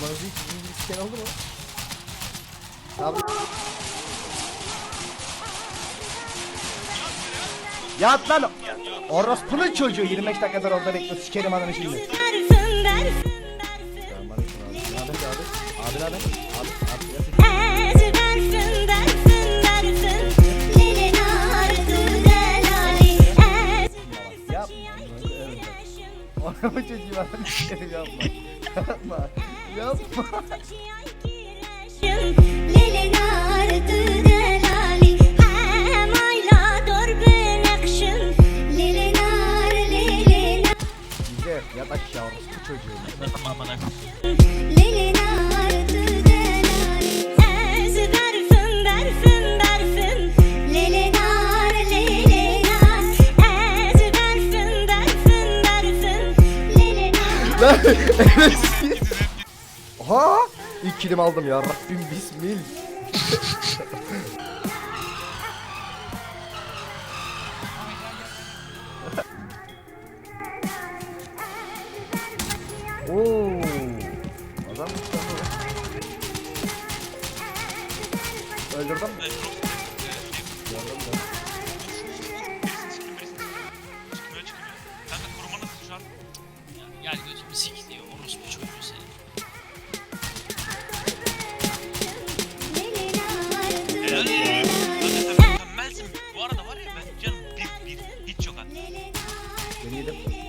Amanızı hiç gibi siken oldu mu? Abi. Yat lan! Orospu'nun çocuğu 25 dakikadır orada bekliyor sikerim adamı şimdi. Abi. Abi? Abi? Abi abi ya Ez berfin berfin berfin Lili nar du delali Ez Yapma. Orospu çocuğu sikerim yapma. Yapma. Yapma. Güzel yat aşağı orospu çocuğu. Nar Lan evet. Oha! İlk kilim aldım ya Rabbim bismil. Oo. Adam Öldürdüm. Yani gözümü sikliyor orospu çocuğu seni. Mükemmel. Mükemmelsin. Bu arada var ya ben canım bir bir hiç yok anne. Ben.